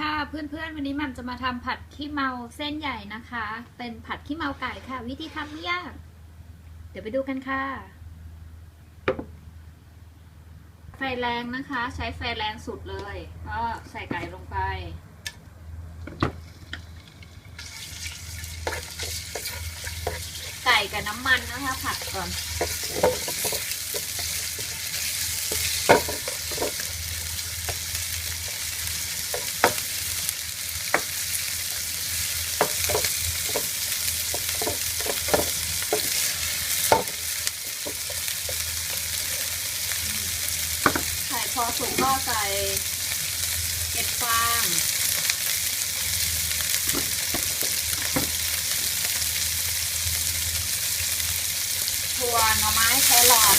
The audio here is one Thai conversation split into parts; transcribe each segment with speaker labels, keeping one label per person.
Speaker 1: ค่ะเพื่อนๆวันนี้แมันจะมาทำผัดขี้เมาเส้นใหญ่นะคะ เป็นผัดขี้เมาไก่ค่ะ วิธีทำไม่ยาก เดี๋ยวไปดูกันค่ะ ไฟแรงนะคะ ใช้ไฟแรงสุดเลย ก็ใส่ไก่ลงไป ไก่กับน้ำมันนะคะ ผัดก่อน ก็ใส่เห็ดฟางถั่วหน่อไม้แครอท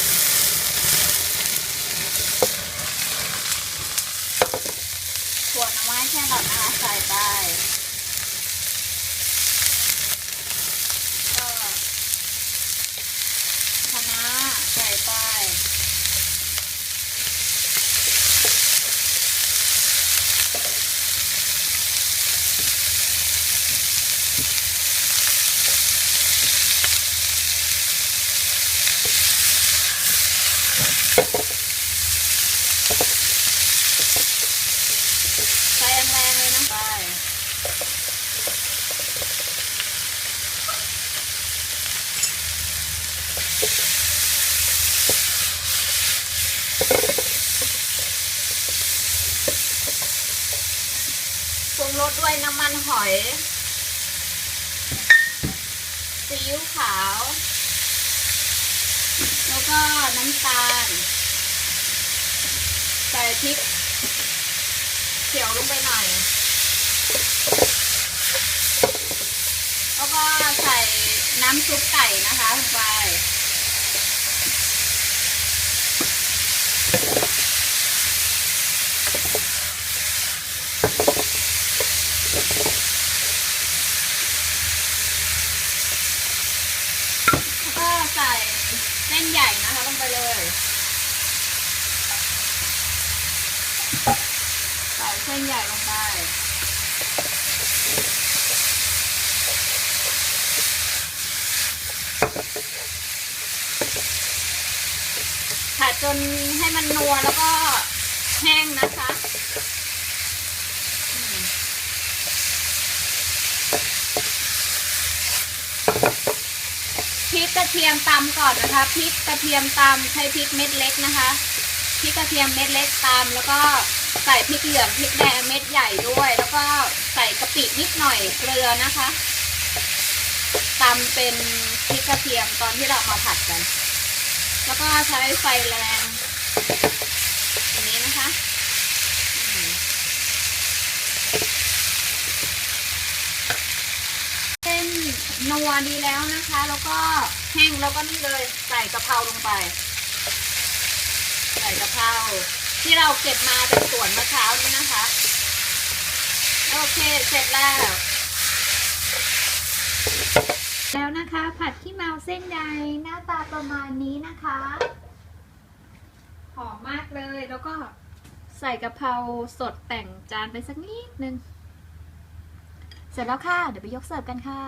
Speaker 1: ถั่วหน่อไม้แครอทนะคะใส่ไปก็คะน้าใส่ไป ไฟแรงๆเลยนะไป ปรุงรสด้วยน้ำมันหอยซีอิ๊วขาว แล้วก็น้ำตาล ใส่พริกเขียวลงไปหน่อย แล้ว ก็ใส่น้ำซุปไก่นะคะลงไปแล้วก็ใส่เส้นใหญ่นะคะลงไปเลยใส่เส้นใหญ่ลงไป ผัดจนให้มันนัวแล้วก็แห้งนะคะพริกกระเทียมตำก่อนนะคะพริกกระเทียมตำใช้พริกเม็ดเล็กนะคะพริกกระเทียมเม็ดเล็กตามแล้วก็ใส่พริกเหลืองพริกแดงเม็ดใหญ่ด้วย แล้วก็ใส่กะปินิดหน่อยเกลือนะคะตำเป็นพริกกระเทียมตอนที่เรามาผัดกัน แล้วก็ใช้ไฟแรงอันนี้นะคะเส้นนัวดีแล้วนะคะ แล้วก็แห้งแล้วก็นี่เลยใส่กะเพราลงไป ใส่กะเพราที่เราเก็บมาจากสวนเมื่อเช้านี้นะคะ โอเคเสร็จแล้ว แล้วนะคะ ผัดขี้เมาเส้นใยหน้าตาประมาณนี้นะคะ หอมมากเลยแล้วก็ใส่กะเพราสดแต่งจานไปสักนิดนึง เสร็จแล้วค่ะ เดี๋ยวไปยกเสิร์ฟกันค่ะ